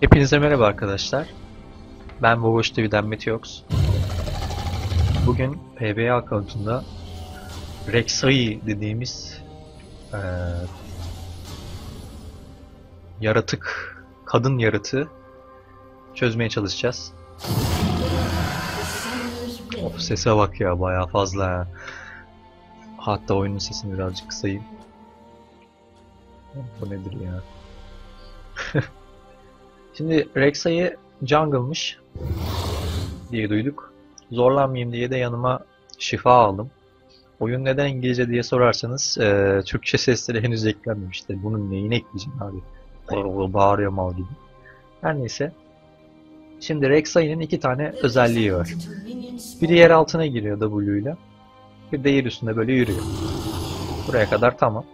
Hepinize merhaba arkadaşlar. Ben Boboş TV'den Metiox. Bugün PBA account'unda Rek'Sai dediğimiz eee, yaratık, kadın yaratığı çözmeye çalışacağız. Of sese bak ya bayağı fazla. Hatta oyunun sesini birazcık kısayım. Bu nedir ya? Şimdi Rek'Sai jungle'mış diye duyduk. Zorlanmayayım diye de yanıma şifa aldım. Oyun neden İngilizce diye sorarsanız eee, Türkçe sesleri henüz eklenmemişti. Bunun neyini ekleyeceğim abi? Bağırıyor mal gibi. Her neyse. Şimdi Rek'Sai'nin iki tane özelliği var. Biri yer altına giriyor W ile. Bir de yer üstünde böyle yürüyor. Buraya kadar tamam.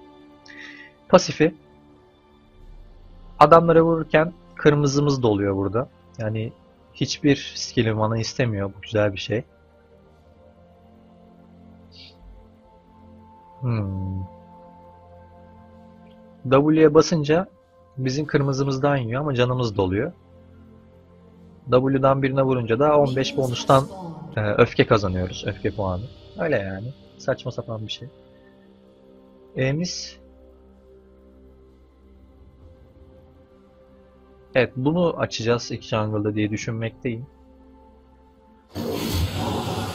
Pasifi adamlara vururken kırmızımız doluyor burada. Yani hiçbir skill'im bana istemiyor. Bu güzel bir şey. Hmm. W'ye basınca bizim kırmızımızdan yiyor ama canımız doluyor. W'dan birine vurunca da 15 bonustan e, öfke kazanıyoruz. Öfke puanı. Öyle yani. Saçma sapan bir şey. E'miz Evet, bunu açacağız iki jungle'da diye düşünmekteyim.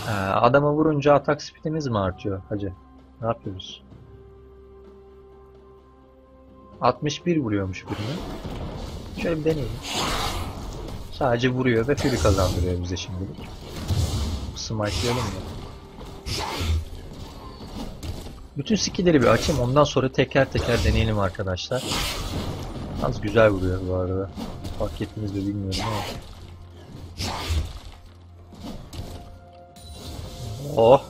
Ee, adama vurunca atak speed'imiz mi artıyor hacı? Ne yapıyoruz? 61 vuruyormuş birine. Şöyle bir deneyelim. Sadece vuruyor ve fury kazandırıyor bize şimdilik. Smite'layalım mı? Bütün skill'leri bir açayım ondan sonra teker teker deneyelim arkadaşlar. Az güzel vuruyor bu arada. Fark ettiniz mi bilmiyorum ama. Oh!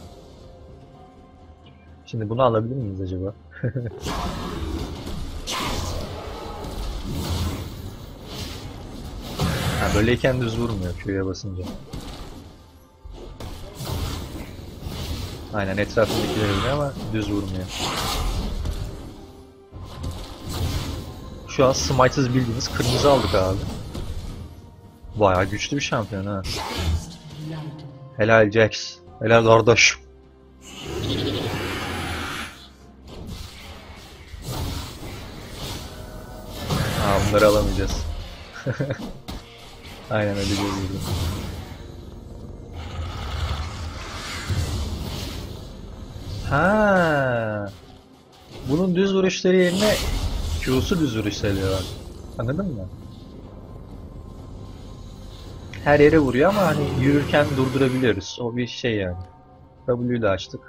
Şimdi bunu alabilir miyiz acaba? ha, böyleyken düz vurmuyor Q'ya basınca. Aynen etrafındakileri ama düz vurmuyor. Şu an smite'sız bildiğiniz kırmızı aldık abi. Bayağı güçlü bir şampiyon ha. Helal Jax. Helal kardeş. Aa bunları alamayacağız. Aynen öyle görüyorum. Ha. Bunun düz vuruşları yerine Q'su düz vuruş sayılıyorlar. Anladın mı? Her yere vuruyor ama hani yürürken durdurabiliyoruz. O bir şey yani. W'yu da açtık.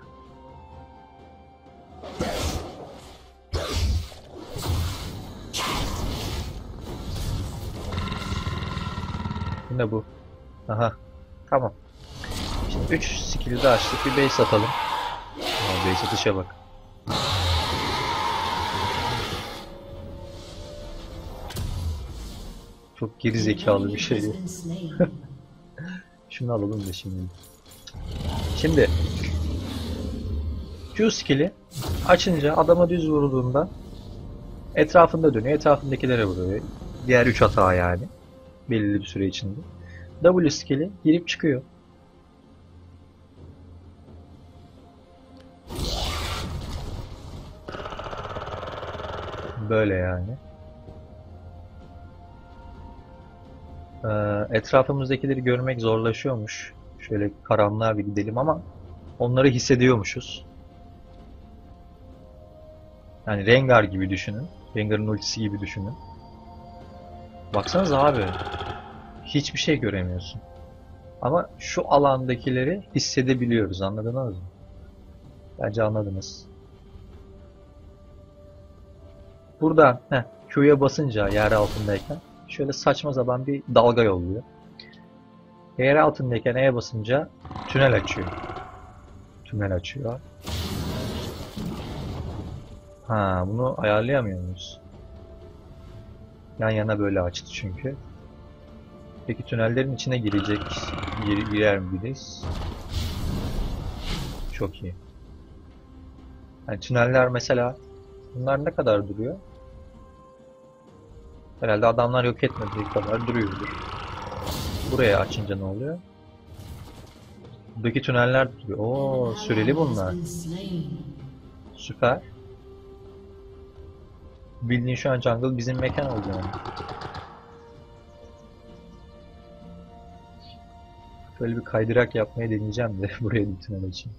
Ne bu? Aha. Tamam. Şimdi 3 skill'i de açtık. Bir base atalım. Aa, base atışa bak. Çok geri zekalı bir şey. Şunu alalım da şimdi. Şimdi Q skill'i açınca adama düz vurulduğunda etrafında dönüyor. Etrafındakilere vuruyor. Diğer 3 hata yani. Belirli bir süre içinde. W skill'i girip çıkıyor. Böyle yani. Etrafımızdakileri görmek zorlaşıyormuş. Şöyle karanlığa bir gidelim ama onları hissediyormuşuz. Yani Rengar gibi düşünün. Rengar'ın ultisi gibi düşünün. Baksanıza abi. Hiçbir şey göremiyorsun. Ama şu alandakileri hissedebiliyoruz. Anladınız mı? Bence anladınız. Burada heh, Q'ya basınca yer altındayken şöyle saçma sapan bir dalga yolluyor. Yer altındayken E'ye basınca tünel açıyor. Tünel açıyor. Ha, bunu ayarlayamıyor muyuz? Yan yana böyle açtı çünkü. Peki tünellerin içine girecek, gir, girer miyiz? Çok iyi. Yani tüneller mesela bunlar ne kadar duruyor? Herhalde adamlar yok etmediği kadar duruyordur. Buraya açınca ne oluyor? Buradaki tüneller duruyor. Oo, süreli bunlar. Süper. Bildiğin şu an jungle bizim mekan oldu yani. Böyle bir kaydırak yapmayı deneyeceğim de buraya tünel için.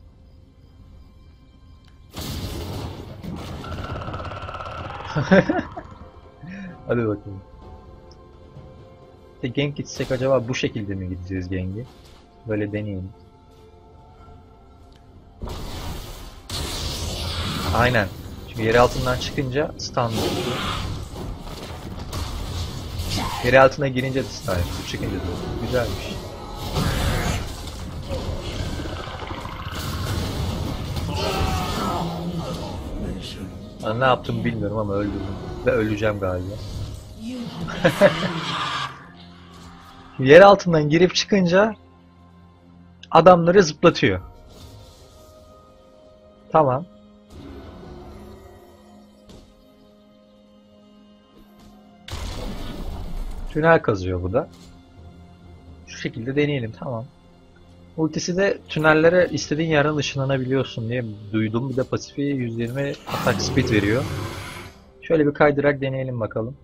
Hadi bakalım. De gank gitsek acaba bu şekilde mi gideceğiz gangi? Böyle deneyelim. Aynen. Çünkü yer altından çıkınca stun. Yer altına girince de stun. Çıkınca da. Güzelmiş. Ben ne yaptım bilmiyorum ama öldürdüm. Ve öleceğim galiba. Yer altından girip çıkınca adamları zıplatıyor. Tamam. Tünel kazıyor bu da. Şu şekilde deneyelim tamam. Ultisi de tünellere istediğin yerden ışınlanabiliyorsun diye duydum. Bir de pasifi 120 atak speed veriyor. Şöyle bir kaydırak deneyelim bakalım.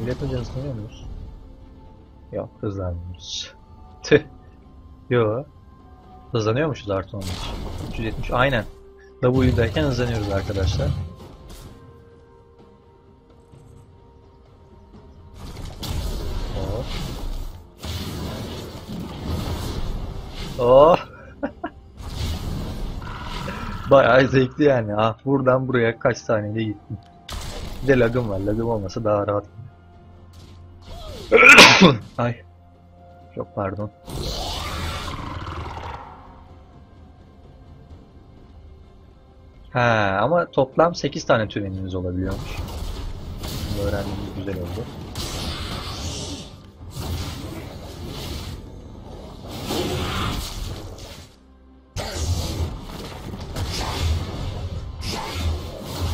Milletin canı tanıyor muyuz? Yok hızlanmıyoruz. Tüh. Yo. Hızlanıyormuşuz artı 15. 370 aynen. W'dayken hızlanıyoruz arkadaşlar. Oh. Bayağı zevkli yani. Ah buradan buraya kaç saniyede gittim. Bir de lagım var. Lagım olmasa daha rahat. Ay. Çok pardon. Ha ama toplam 8 tane türeniniz olabiliyormuş. Öğrendiğimiz güzel oldu.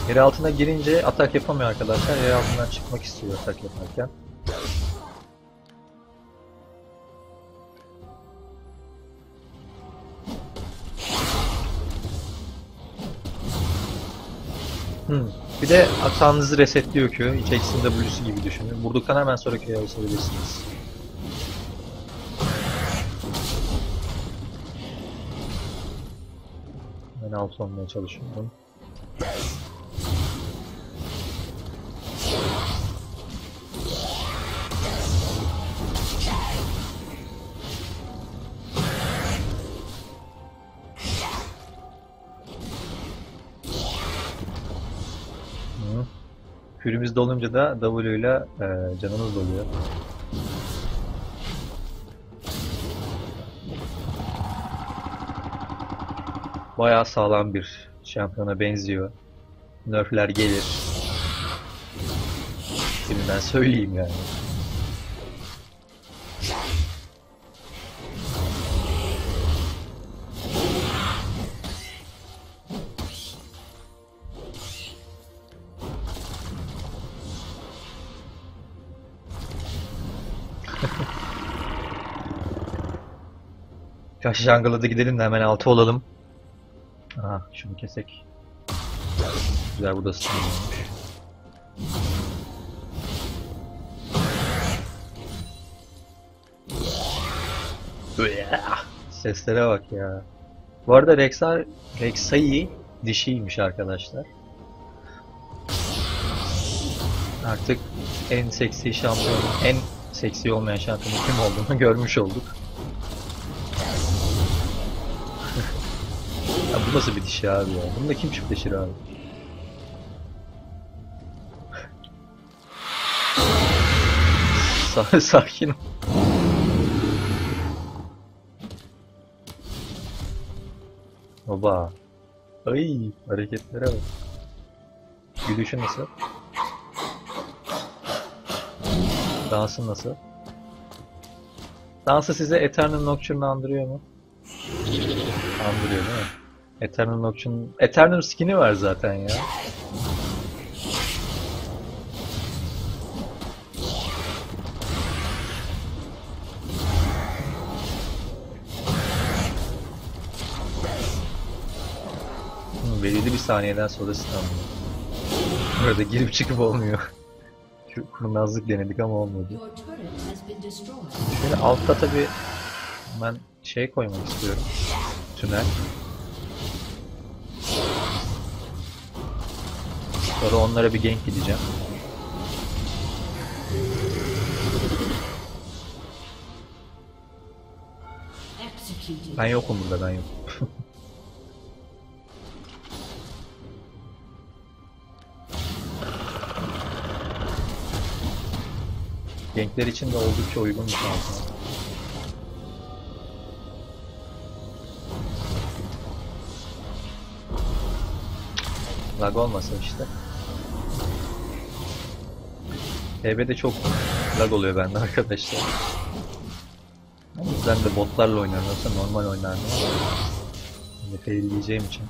Yer altına girince atak yapamıyor arkadaşlar. Yer altından çıkmak istiyor atak yaparken. Hmm. Bir de atağınızı resetliyor ki. X'in W'su gibi düşünün. Vurduktan hemen sonra Q'ya basabilirsiniz. Ben alt olmaya çalışıyorum. Kürümüz dolunca da W ile e, canımız doluyor. Bayağı sağlam bir şampiyona benziyor. Nerfler gelir. Şimdiden söyleyeyim yani. Kaşı jungle'a da gidelim de hemen altı olalım. Aha şunu kesek. Güzel burada stun olmuş. Üyah! Seslere bak ya. Bu arada Rek'Sai, Rek'Sai dişiymiş arkadaşlar. Artık en seksi şampiyon, en seksi olmayan şampiyonun kim olduğunu görmüş olduk. Ya bu nasıl bir dişi abi ya? Bununla kim çiftleşir abi? Sa sakin ol. Baba. Ay hareketlere bak. Gülüşü nasıl? Dansı nasıl? Dansı size Eternal Nocturne'u andırıyor mu? Andırıyor değil mi? Eternal Nocturne... Eternal skin'i var zaten ya. Hmm, belirli bir saniyeden sonra stamina. Burada girip çıkıp olmuyor. Kurnazlık denedik ama olmadı. Şöyle altta tabi ben şey koymak istiyorum. Tünel. Sonra onlara bir gank gideceğim. Ben yokum burada ben yokum. Gankler için de oldukça uygun bir şans. Lag olmasa işte. TB'de çok lag oluyor bende arkadaşlar. O yüzden de botlarla oynuyorum yoksa normal oynardım yine failleyeceğim için.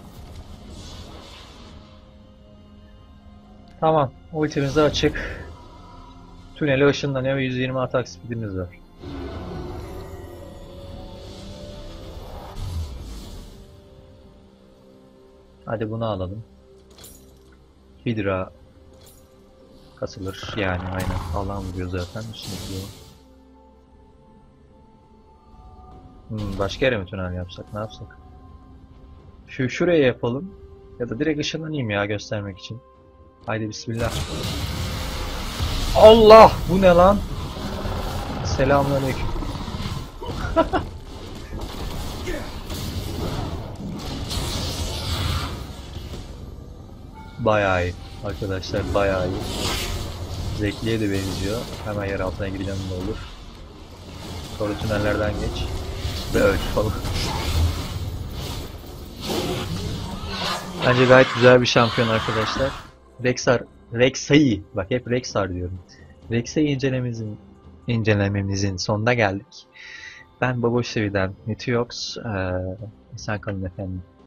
Tamam, ultimiz de açık. Tünele ışınlanıyor ve 120 atak speedimiz var. Hadi bunu alalım. Hydra kasılır yani aynen. Allah'ın vuruyor zaten. Üstüne gidiyor. Hmm, başka yere mi tünel yapsak? Ne yapsak? Şu şuraya yapalım. Ya da direkt ışınlanayım ya göstermek için. Haydi bismillah. Allah! Bu ne lan? Selamünaleyküm. Bayağı iyi. Arkadaşlar bayağı iyi. Zekliye de benziyor. Hemen yer altına gireceğim ne olur. Sonra tünellerden geç. Ve öl falan. Bence gayet güzel bir şampiyon arkadaşlar. Rexar, Rexa'yı, bak hep Rexar diyorum. Rexa'yı incelememizin, incelememizin sonuna geldik. Ben Baboş Sevi'den Nitiox. Ee, sen kalın efendim.